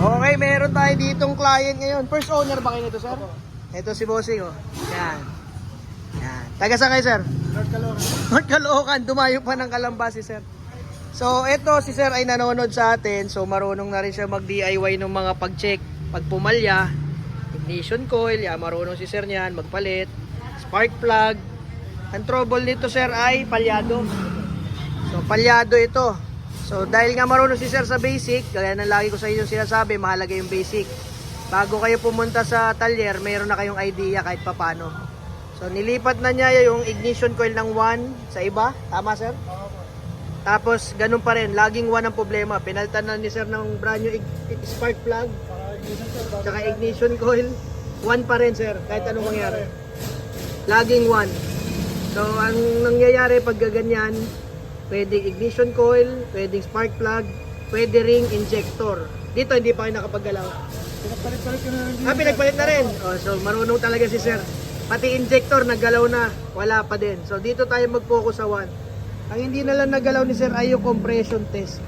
Okay, meron tayo ditong client ngayon. First owner ba kayo nito, sir? Ito si Bossing, oh. Yan. Yan. Taga saan kayo, sir? North Caloocan. North Caloocan, dumayo pa ng Kalamba si sir. So, ito si sir ay nanonood sa atin. So, marunong na rin siya mag-DIY ng mga pag-check, pagpumalya, ignition coil, ya, marunong si sir niyan, magpalit, spark plug. Ang trouble nito sir ay palyado. So, palyado ito. So, dahil nga marunong si sir sa basic, gaya ng lagi ko sa inyo sinasabi, mahalaga yung basic. Bago kayo pumunta sa talyer, mayroon na kayong idea kahit papano. So, nilipat na niya yung ignition coil ng 1 sa iba. Tama, sir? Tapos, ganun pa rin. Laging 1 ang problema. Pinaltan na ni sir ng brand new spark plug, tsaka ignition coil. 1 pa rin, sir. Kahit anong mangyari. Laging 1. So, ang nangyayari pag gaganyan, pwedeng ignition coil, pwedeng spark plug, pwede ring injector. Dito, hindi pa kayo nakapaggalaw. Pinagpalit-palit ko na lang Ah, pinagpalit na rin. Oh, so, marunong talaga si sir. Pati injector, naggalaw na. Wala pa din. So, dito tayo mag-focus sa one. Ang hindi na lang naggalaw ni sir ay yung compression test.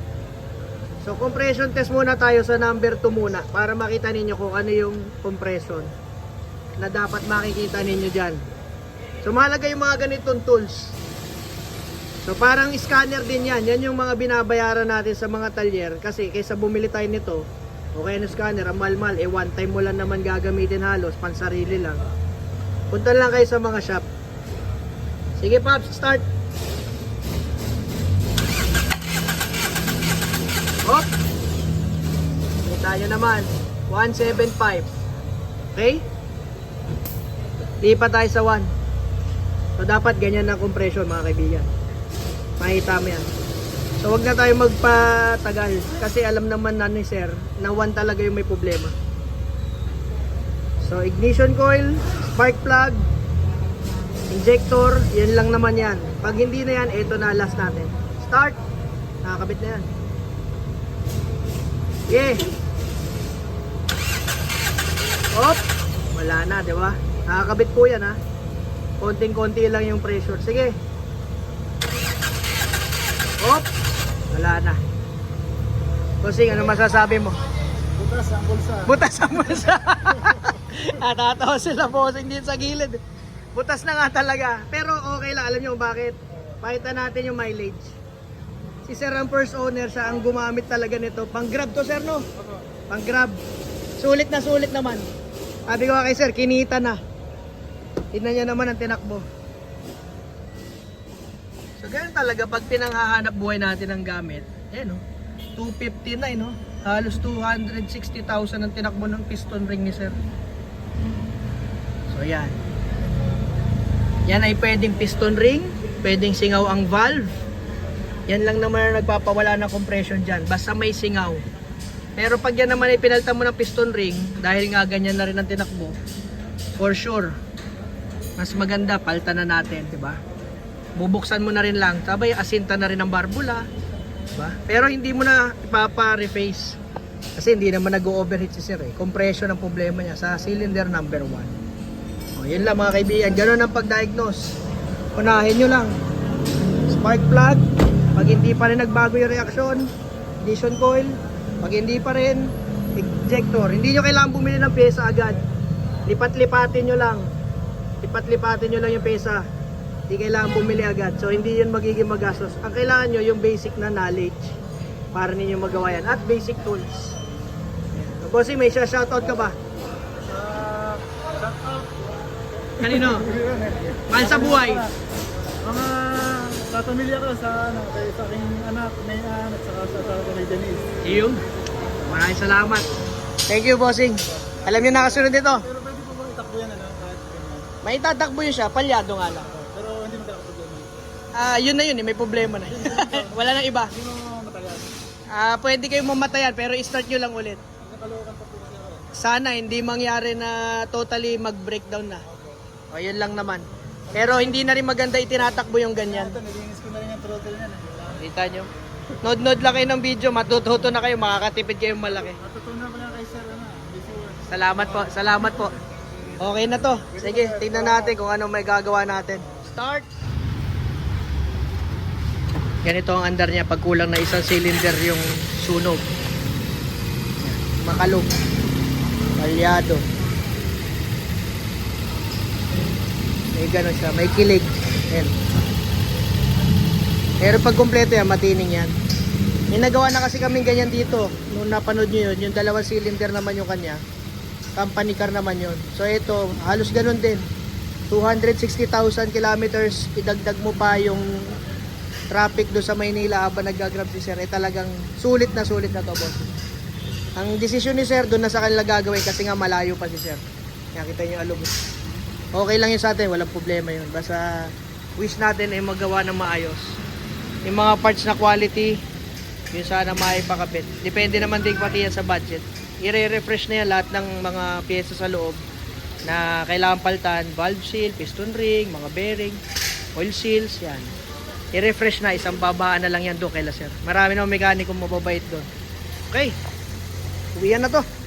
So, compression test muna tayo sa number 2 muna para makita ninyo kung ano yung compression na dapat makikita ninyo dyan. So, mahalaga yung mga ganitong tools. So, parang scanner din yan. Yan yung mga binabayaran natin sa mga talyer. Kasi, kaysa bumili tayo nito, o kaya ng scanner, ang mahal-mahal, eh one time mo lang naman gagamitin halos, pansarili lang. Punta lang kayo sa mga shop. Sige Pops, start! Hop! Kita nyo naman, 175. Okay? Lipat tayo sa 1. So dapat ganyan ang compression mga kaibigan. Makita mo yan. So wag na tayo magpatagal kasi alam naman na ni sir na 1 talaga yung may problema. So ignition coil, spark plug, injector, yan lang naman yan. Pag hindi na yan, ito na last natin. Start! Nakakabit na yan. Yeah! Op! Wala na, di ba? Nakakabit po yan ha. Konting-konti lang yung pressure. Sige. Op! Wala na. Kusing, ano masasabi mo? Butas ang bulsa. Butas ang bulsa. Natatawa sila bossing din sa gilid. Butas na nga talaga. Pero okay lang. Alam nyo bakit? Pakita natin yung mileage. Si Sir ang first owner, siya ang gumamit talaga nito. Pang grab to sir no? Pang grab. Sulit na sulit naman. Sabi ko kay sir, kinita na. Tignan niya naman ang tinakbo. So ganun talaga pag pinanghahanap buhay natin ng gamit. Ayan no. 259 no. Halos 260,000 ang tinakbo ng piston ring ni sir. So yan. Yan ay pwedeng piston ring, pwedeng singaw ang valve. Yan lang naman ang nagpapawala ng compression dyan. Basta may singaw. Pero pag yan naman ay pinalta mo ng piston ring, dahil nga ganyan na rin ang tinakbo, for sure, mas maganda, palta na natin, di ba? Bubuksan mo na rin lang, sabay asinta na rin ang barbula, di ba? Pero hindi mo na ipapa-reface. Kasi hindi naman nag-overheat si sir eh. Compression ang problema niya sa cylinder number 1. O, yun lang mga kaibigan. Ganun ang pag-diagnose. Unahin nyo lang. Spark plug. Pag hindi pa rin nagbago yung reaksyon, ignition coil. Pag hindi pa rin, injector. Hindi nyo kailangan bumili ng pyesa agad. Lipat-lipatin nyo lang. Lipat-lipatin nyo lang yung pyesa. Hindi kailangan bumili agad. So, hindi yun magiging magastos. Ang kailangan nyo, yung basic na knowledge para ninyo magawa yan. At basic tools. So, bossing, may siya shoutout ka ba? Ah, shout out. Kanino? Mahal sa buhay. Mga tatamilya ko sa ano, kay sa aking anak, may anak, saka sa asawa ko kay Denise. Iyong. Maraming salamat. Thank you, bossing. Alam niyo nakasunod dito. Pero pwede po ba itakbo yan ano. May tatakbo yun siya, palyado nga lang. Pero hindi mo takbo yan. Ah, yun na yun, eh, may problema na. Wala nang iba. Hindi mo matagal. Ah, pwede kayong mamatayan pero i-start nyo lang ulit. Pa po. Sana hindi mangyari na totally mag-breakdown na. O, yun lang naman. Pero hindi na rin maganda itinatakbo yung ganyan. Ito, nilinis ko na rin yung throttle niyan. eh. Kita nyo? Nod-nod lang kayo ng video, matututo na kayo, makakatipid kayo malaki. Matutunan ko na kay Sir ano. Salamat po, salamat po. Okay na to. Sige, tingnan natin kung ano may gagawa natin. Start! Ganito ang andar niya pag kulang na isang cylinder yung sunog. Makalog. Palyado. May gano'n siya, may kilig. Ayan. Pero pag kumpleto yan, matining yan. May nagawa na kasi kaming ganyan dito. Nung napanood nyo yun, yung dalawang cylinder naman yung kanya. Company car naman yun. So ito, halos ganun din. 260,000 kilometers, idagdag mo pa yung traffic do sa Maynila habang nagagrab si Sir. Eh talagang sulit na sulit na to, boss. Ang desisyon ni Sir, doon na sa kanila gagawin kasi nga malayo pa si Sir. Nakita niyo alog. Okay lang yun sa atin, walang problema yun. Basta wish natin ay magawa ng maayos. Yung mga parts na quality, yun sana maipakabit. Depende naman din pati yan sa budget. I-refresh na yan lahat ng mga pyesa sa loob na kailangan paltan. Valve seal, piston ring, mga bearing, oil seals, yan. I-refresh na, isang babaan na lang yan doon kay sir. Marami na mekaniko mababait doon. Okay, uwian na to.